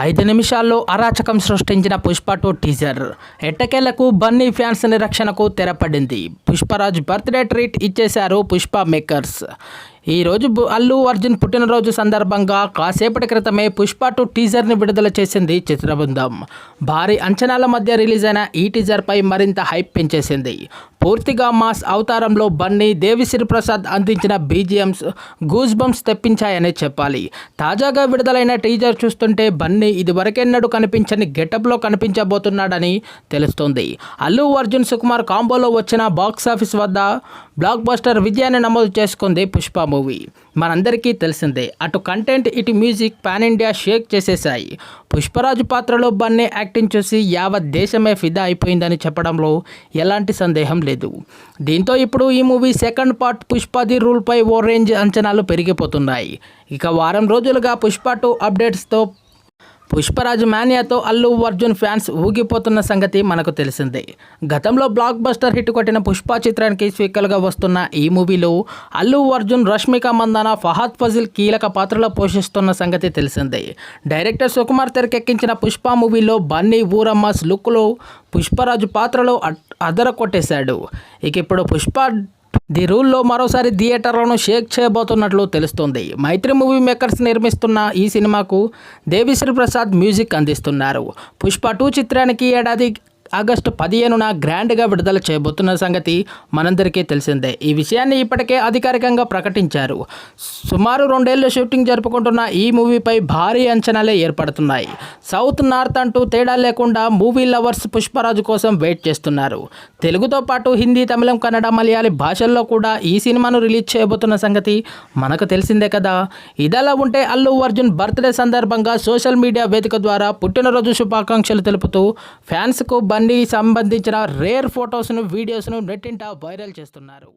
ఐదు నిమిషాల్లో అరాచకం సృష్టించిన పుష్ప టూ టీజర్. ఎట్టకేలకు బన్నీ ఫ్యాన్స్ నిరక్షణకు తెరపడింది. పుష్పరాజ్ బర్త్డే ట్రీట్ ఇచ్చేశారు పుష్ప మేకర్స్. ఈరోజు అల్లు అర్జున్ పుట్టినరోజు సందర్భంగా కాసేపటి క్రితమే పుష్ప టూ టీజర్ని విడుదల చేసింది చిత్రబృందం. భారీ అంచనాల మధ్య రిలీజ్ అయిన ఈ టీజర్పై మరింత హైప్ పెంచేసింది. పూర్తిగా మాస్ అవతారంలో బన్నీ దేవిశ్రీ ప్రసాద్ అందించిన బీజిఎమ్స్ గూస్ బంప్స్ తెప్పించాయనే చెప్పాలి. తాజాగా విడుదలైన టీజర్ చూస్తుంటే బన్నీ ఇదివరకెన్నడూ కనిపించని గెటప్లో కనిపించబోతున్నాడని తెలుస్తోంది. అల్లు అర్జున్ సుకుమార్ కాంబోలో వచ్చిన బాక్స్ బాక్సాఫీస్ వద్ద బ్లాక్ బస్టర్ విజయాన్ని నమోదు చేసుకుంది పుష్ప మూవీ. మనందరికీ తెలిసిందే అటు కంటెంట్ ఇటు మ్యూజిక్ పాన్ ఇండియా షేక్ చేసేశాయి. పుష్పరాజు పాత్రలో బన్నీ యాక్టింగ్ చూసి యావత్ దేశమే ఫిదా అయిపోయిందని చెప్పడంలో ఎలాంటి సందేహం లేదు. దీంతో ఇప్పుడు ఈ మూవీ సెకండ్ పార్ట్ పుష్పది రూల్పై ఓ రేంజ్ అంచనాలు పెరిగిపోతున్నాయి. ఇక వారం రోజులుగా పుష్ప టూ అప్డేట్స్తో పుష్పరాజు మానియాతో అల్లు అర్జున్ ఫ్యాన్స్ ఊగిపోతున్న సంగతి మనకు తెలిసిందే. గతంలో బ్లాక్ బస్టర్ హిట్ కొట్టిన పుష్ప చిత్రానికి స్వీకలుగా వస్తున్న ఈ మూవీలో అల్లు అర్జున్ రష్మిక మందాన ఫహాద్ ఫజిల్ కీలక పాత్రలో పోషిస్తున్న సంగతి తెలిసిందే. డైరెక్టర్ సుకుమార్ తెరకెక్కించిన పుష్ప మూవీలో బన్నీ ఊరమ్మస్ లుక్లో పుష్పరాజు పాత్రలో అదర కొట్టేశాడు ఇక ఇప్పుడు పుష్ప ది రూల్లో మరోసారి థియేటర్లను షేక్ చేయబోతున్నట్లు తెలుస్తోంది. మైత్రి మూవీ మేకర్స్ నిర్మిస్తున్న ఈ సినిమాకు దేవిశ్రీ ప్రసాద్ మ్యూజిక్ అందిస్తున్నారు. పుష్ప టూ చిత్రానికి ఏడాది ఆగస్టు పదిహేనున గ్రాండ్గా విడుదల చేయబోతున్న సంగతి మనందరికీ తెలిసిందే. ఈ విషయాన్ని ఇప్పటికే అధికారికంగా ప్రకటించారు. సుమారు రెండేళ్ళు షూటింగ్ జరుపుకుంటున్న ఈ మూవీపై భారీ అంచనాలే ఏర్పడుతున్నాయి. సౌత్ నార్త్ అంటూ తేడా లేకుండా మూవీ లవర్స్ పుష్పరాజు కోసం వెయిట్ చేస్తున్నారు. తెలుగుతో పాటు హిందీ తమిళం కన్నడ మలయాళీ భాషల్లో కూడా ఈ సినిమాను రిలీజ్ చేయబోతున్న సంగతి మనకు తెలిసిందే కదా. ఇదలా ఉంటే అల్లు అర్జున్ బర్త్డే సందర్భంగా సోషల్ మీడియా వేదిక ద్వారా పుట్టినరోజు శుభాకాంక్షలు తెలుపుతూ ఫ్యాన్స్కు బండికి సంబంధించిన రేర్ ఫొటోస్ను వీడియోస్ను నెట్టింట వైరల్ చేస్తున్నారు.